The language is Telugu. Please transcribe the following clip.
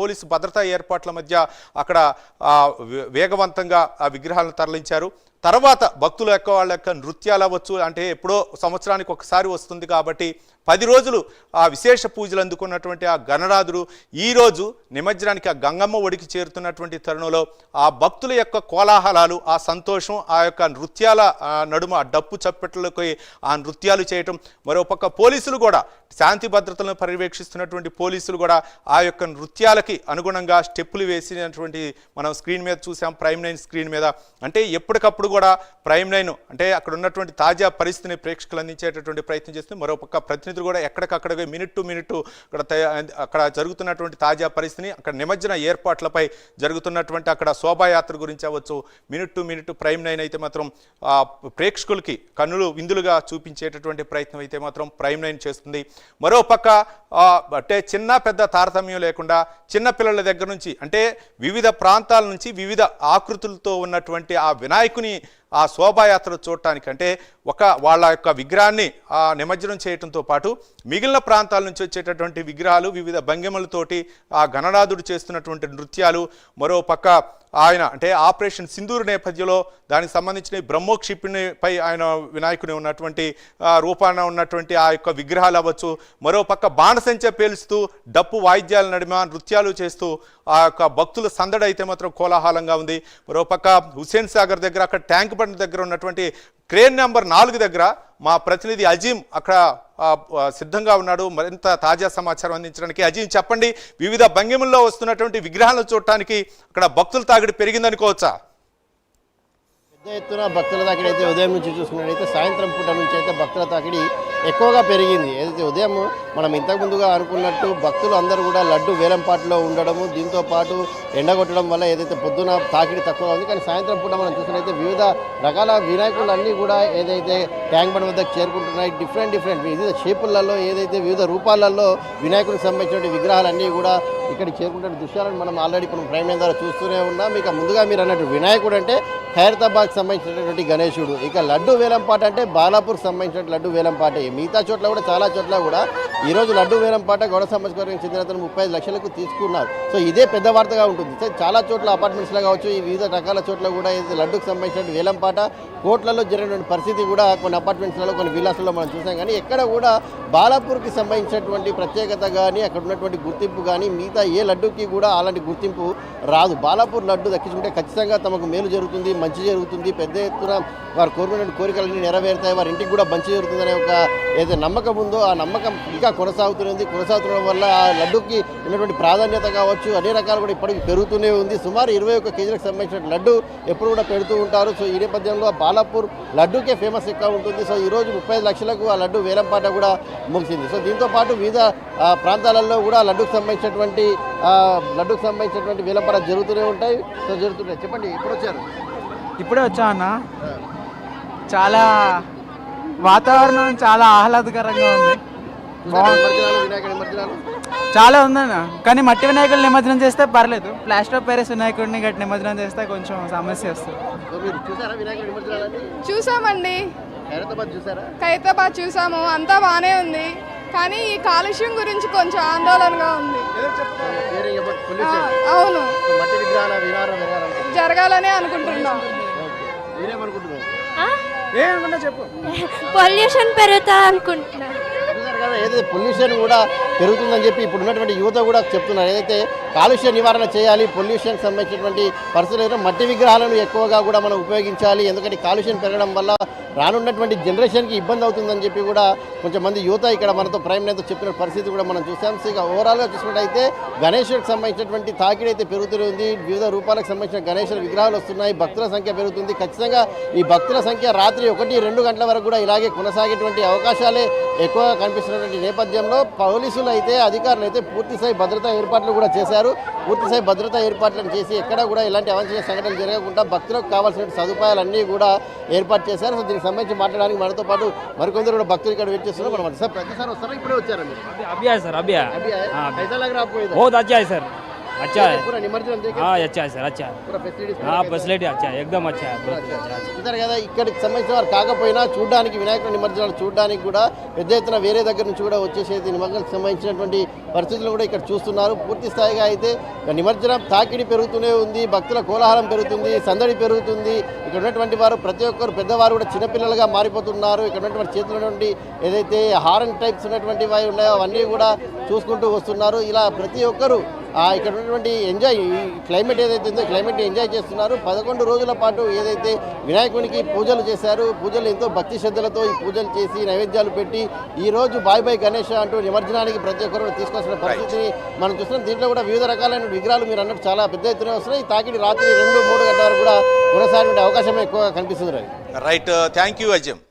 పోలీసు భద్రతా ఏర్పాట్ల మధ్య అక్కడ వేగవంతంగా ఆ విగ్రహాలను తరలించారు. తర్వాత భక్తుల యొక్క వాళ్ళ యొక్క నృత్యాలు అవ్వచ్చు అంటే ఎప్పుడో సంవత్సరానికి ఒకసారి వస్తుంది కాబట్టి పది రోజులు ఆ విశేష పూజలు అందుకున్నటువంటి ఆ గణరాధుడు ఈరోజు నిమజ్జనానికి ఆ గంగమ్మ ఒడికి చేరుతున్నటువంటి తరుణంలో ఆ భక్తుల యొక్క కోలాహలాలు ఆ సంతోషం ఆ యొక్క నృత్యాల నడుమ ఆ డప్పు చప్పట్లకి ఆ నృత్యాలు చేయటం మరోపక్క పోలీసులు కూడా శాంతి భద్రతలను పర్యవేక్షిస్తున్నటువంటి పోలీసులు కూడా ఆ యొక్క నృత్యాలకి అనుగుణంగా స్టెప్పులు వేసినటువంటి మనం స్క్రీన్ మీద చూసాం ప్రైమ్ నైన్ స్క్రీన్ మీద. అంటే ఎప్పటికప్పుడు కూడా ప్రైమ్ నైన్ అంటే అక్కడ ఉన్నటువంటి తాజా పరిస్థితిని ప్రేక్షకులు అందించేటటువంటి ప్రయత్నం చేస్తుంది. మరోపక్క ప్రతినిధులు కూడా ఎక్కడికక్కడ మినిట్ టు మినిట్ అక్కడ అక్కడ జరుగుతున్నటువంటి తాజా పరిస్థితిని అక్కడ నిమజ్జన ఏర్పాట్లపై జరుగుతున్నటువంటి అక్కడ శోభాయాత్ర గురించి అవ్వచ్చు. Minute to minute prime nine అయితే మాత్రం ప్రేక్షకులకి కన్నులు విందులుగా చూపించేటటువంటి ప్రయత్నం అయితే మాత్రం ప్రైమ్ నైన్ చేస్తుంది. మరోపక్క అంటే చిన్న పెద్ద తారతమ్యం లేకుండా చిన్న పిల్లల దగ్గర నుంచి అంటే వివిధ ప్రాంతాల నుంచి వివిధ ఆకృతులతో ఉన్నటువంటి ఆ వినాయకుని me ఆ శోభాయాత్ర చూడటానికంటే ఒక వాళ్ళ యొక్క విగ్రహాన్ని ఆ నిమజ్జనం చేయడంతో పాటు మిగిలిన ప్రాంతాల నుంచి వచ్చేటటువంటి విగ్రహాలు వివిధ భంగిమలతోటి ఆ గణనాథుడు చేస్తున్నటువంటి నృత్యాలు మరో పక్క ఆయన అంటే ఆపరేషన్ సింధూరు నేపథ్యంలో దానికి సంబంధించిన బ్రహ్మోక్షిపిణిపై ఆయన వినాయకుని ఉన్నటువంటి రూపాన ఉన్నటువంటి ఆ యొక్క విగ్రహాలు అవ్వచ్చు మరో పక్క బాణసంచ పేలుస్తూ డప్పు వాయిద్యాల నడిమ నృత్యాలు చేస్తూ ఆ యొక్క భక్తుల సందడి అయితే మాత్రం కోలాహలంగా ఉంది. మరో పక్క హుస్సేన్ సాగర్ దగ్గర అక్కడ ట్యాంక్ బండ్ దగ్గర ఉన్నటువంటి క్రేన్ నెంబర్ నాలుగు దగ్గర మా ప్రతినిధి అజీం అక్కడ సిద్ధంగా ఉన్నాడు. మరింత తాజా సమాచారం అందించడానికి. అజీం చెప్పండి వివిధ భంగిముల్లో వస్తున్నటువంటి విగ్రహాలను చూడటానికి అక్కడ భక్తుల తాగిడి పెరిగిందనుకోవచ్చా? పెద్ద ఎత్తున భక్తుల తాకిడి అయితే ఉదయం నుంచి చూసుకున్నట్టయితే సాయంత్రం పూట నుంచి అయితే భక్తుల తాకిడి ఎక్కువగా పెరిగింది. ఏదైతే ఉదయం మనం ఇంతకు ముందుగా అనుకున్నట్టు భక్తులు అందరూ కూడా లడ్డు వేలంపాట్లో ఉండడము దీంతో పాటు ఎండగొట్టడం వల్ల ఏదైతే పొద్దున తాకిడి తక్కువ ఉంది. కానీ సాయంత్రం పూట మనం చూసినట్టయితే వివిధ రకాల వినాయకులు అన్నీ కూడా ఏదైతే ట్యాంక్ బండ్ వద్దకు చేరుకుంటున్నాయి. డిఫరెంట్ డిఫరెంట్ వివిధ షేపులలో ఏదైతే వివిధ రూపాలలో వినాయకుడికి సంబంధించిన విగ్రహాలన్నీ కూడా ఇక్కడికి చేరుకుంటున్న దృశ్యాలను మనం ఆల్రెడీ ఇప్పుడు ప్రైమ్ ద్వారా చూస్తూనే ఉన్నాం. ఇక ముందుగా మీరు అన్నట్టు వినాయకుడు అంటే ఖైరతాబాద్కి సంబంధించినటువంటి గణేశుడు. ఇక లడ్డు వేలంపాట అంటే బాలాపూర్కి సంబంధించిన లడ్డు వేలంపాట మిగతా చోట్ల కూడా చాలా చోట్ల కూడా ఈరోజు లడ్డు వేలంపాట గౌడ సంబంధించిన చెందిన అతను ముప్పై లక్షలకు తీసుకున్నారు. సో ఇదే పెద్ద వార్తగా ఉంటుంది. సో చాలా చోట్ల అపార్ట్మెంట్స్లో కావచ్చు ఈ వివిధ రకాల చోట్ల కూడా ఇది లడ్డుకు సంబంధించిన వేలంపాట కోట్లలో జరిగినటువంటి పరిస్థితి కూడా కొన్ని అపార్ట్మెంట్స్లలో కొన్ని విలాసాల్లో మనం చూసాం. కానీ ఎక్కడ కూడా బాలాపూర్కి సంబంధించినటువంటి ప్రత్యేకత కానీ అక్కడ ఉన్నటువంటి గుర్తింపు కానీ మిగతా ఏ లడ్డుకి కూడా అలాంటి గుర్తింపు రాదు. బాలాపూర్ లడ్డు దక్కించుకుంటే ఖచ్చితంగా తమకు మేలు జరుగుతుంది. మంచి జరుగుతుంది. పెద్ద ఎత్తున వారు కోరుకునే కోరికలన్నీ నెరవేరుతాయి. వారి ఇంటికి కూడా మంచి జరుగుతుందనే ఒక ఏదైతే నమ్మకం ఉందో ఆ నమ్మకం ఇంకా కొనసాగుతున్నది. కొనసాగుతుండడం వల్ల ఆ లడ్డుకి ఉన్నటువంటి ప్రాధాన్యత కావచ్చు. అన్ని రకాలు కూడా ఇప్పటికి పెరుగుతూనే ఉంది. సుమారు ఇరవై ఒక్క కేజీలకు సంబంధించిన లడ్డు ఎప్పుడు కూడా పెడుతూ ఉంటారు. సో ఈ నేపథ్యంలో బాలాపూర్ లడ్డుకే ఫేమస్ ఎక్కువ ఉంటుంది. సో ఈ రోజు ముప్పై లక్షలకు ఆ లడ్డు వేలంపాట కూడా ముగిసింది. సో దీంతో పాటు వివిధ ప్రాంతాలలో కూడా లడ్డుకు సంబంధించినటువంటి ఆ, లడ్డుకు సంబంధించినటువంటి వేలంపాట జరుగుతూనే ఉంటాయి. సో జరుగుతుంటాయి. చెప్పండి ఎప్పుడు వచ్చారు? ఇప్పుడే వచ్చా అన్న? చాలా వాతావరణం చాలా ఆహ్లాదకరంగా ఉంది. చాలా ఉందన్న. కానీ మట్టి వినాయకులు నిమజ్జనం చేస్తే పర్లేదు. ప్లాస్టర్ ఆఫ్ ప్యారిస్ వినాయకుడిని గట్టి నిమజ్జనం చేస్తే కొంచెం సమస్య వస్తుంది. చూసామండి. ఖైరతాబాద్ చూసాము. అంతా బాగానే ఉంది. కానీ ఈ కాలుష్యం గురించి కొంచెం ఆందోళనగా ఉంది. అవును. జరగాలనే అనుకుంటున్నాం. చెప్పు. పొల్యూషన్ పెరుగుతా ఏదైతే పొల్యూషన్ కూడా పెరుగుతుందని చెప్పి ఇప్పుడు ఉన్నటువంటి యువత కూడా చెప్తున్నారు. ఏదైతే కాలుష్య నివారణ చేయాలి పొల్యూషన్ సంబంధించినటువంటి పరిస్థితులు మట్టి విగ్రహాలను ఎక్కువగా కూడా మనం ఉపయోగించాలి ఎందుకంటే కాలుష్యం పెరగడం వల్ల రానున్నటువంటి జనరేషన్కి ఇబ్బంది అవుతుందని చెప్పి కూడా కొంచెం యువత ఇక్కడ మనతో ప్రైమ్ నేత చెప్పిన పరిస్థితి కూడా మనం చూసాం. సో ఇక ఓవరాల్గా చూసినట్టయితే గణేశుడికి సంబంధించినటువంటి తాకిడి అయితే పెరుగుతుంది వివిధ రూపాలకు సంబంధించిన గణేశుల విగ్రహాలు వస్తున్నాయి భక్తుల సంఖ్య పెరుగుతుంది. ఖచ్చితంగా ఈ భక్తుల సంఖ్య రాత్రి ఒకటి రెండు గంటల వరకు కూడా ఇలాగే కొనసాగేటువంటి అవకాశాలే ఎక్కువగా కనిపిస్తున్నటువంటి నేపథ్యంలో పోలీసులు అయితే అధికారులు అయితే పూర్తిస్థాయి భద్రతా ఏర్పాట్లు కూడా చేశారు. గారు పూర్తి స్థాయి భద్రతా ఏర్పాట్లను చేసి ఎక్కడ కూడా ఇలాంటి అవాంఛనీయ సంఘటనలు జరగకుండా భక్తులకు కావాల్సిన సదుపాయాలన్నీ కూడా ఏర్పాటు చేశారు. సో దీనికి సంబంధించి మాట్లాడడానికి మనతో పాటు మరికొందరు కూడా భక్తులు ఇక్కడ వెయిట్ చేస్తున్నారు. సార్ ప్రతిసారి వస్తారా? ఇప్పుడే వచ్చారండి సార్. अच्छा है। पूरा अच्छा है सर अच्छा पूरा फैसिलिटी अच्छा है एकदम अच्छा है సంబంధించిన వారు కాకపోయినా చూడడానికి వినాయకుడి నిమజ్జనాలు చూడడానికి కూడా పెద్ద ఎత్తున వేరే దగ్గర నుంచి కూడా వచ్చేసేది నిమజ్జనాలకు సంబంధించినటువంటి పరిస్థితులు కూడా ఇక్కడ చూస్తున్నారు పూర్తి స్థాయిగా అయితే నిమజ్జనం తాకిడి పెరుగుతూనే ఉంది భక్తుల కోలాహలం పెరుగుతుంది సందడి పెరుగుతుంది। ఇక్కడ ఉన్నటువంటి వారు ప్రతి ఒక్కరు పెద్దవారు కూడా చిన్నపిల్లలుగా మారిపోతున్నారు. ఇక్కడ ఉన్నటువంటి చేతిలో ఏదైతే హారన్ టైప్స్ ఉన్నటువంటి వారు ఉన్నాయో అవన్నీ కూడా చూసుకుంటూ వస్తున్నారు. ఇలా ప్రతి ఒక్కరు ఇక్కడ ఉన్నటువంటి ఎంజాయ్ క్లైమేట్ ఏదైతే ఉందో క్లైమేట్ ఎంజాయ్ చేస్తున్నారు. పదకొండు రోజుల పాటు ఏదైతే వినాయకునికి పూజలు చేశారు పూజలు ఎంతో భక్తి శ్రద్ధలతో ఈ పూజలు చేసి నైవేద్యాలు పెట్టి ఈ రోజు బాయ్ బాయ్ గణేష్ అంటూ నిమజ్జనానికి ప్రతి ఒక్కరు తీసుకొస్తున్న పరిస్థితిని మనం చూస్తున్నాం. దీంట్లో కూడా వివిధ రకాలైన విగ్రహాలు మీరు అన్నట్టు చాలా పెద్ద ఎత్తున వస్తున్నాయి. తాకిడి రాత్రి రెండు మూడు గంటల వరకు కూడా కొనసాగే అవకాశం ఎక్కువగా కనిపిస్తుంది. Right thank you Ajay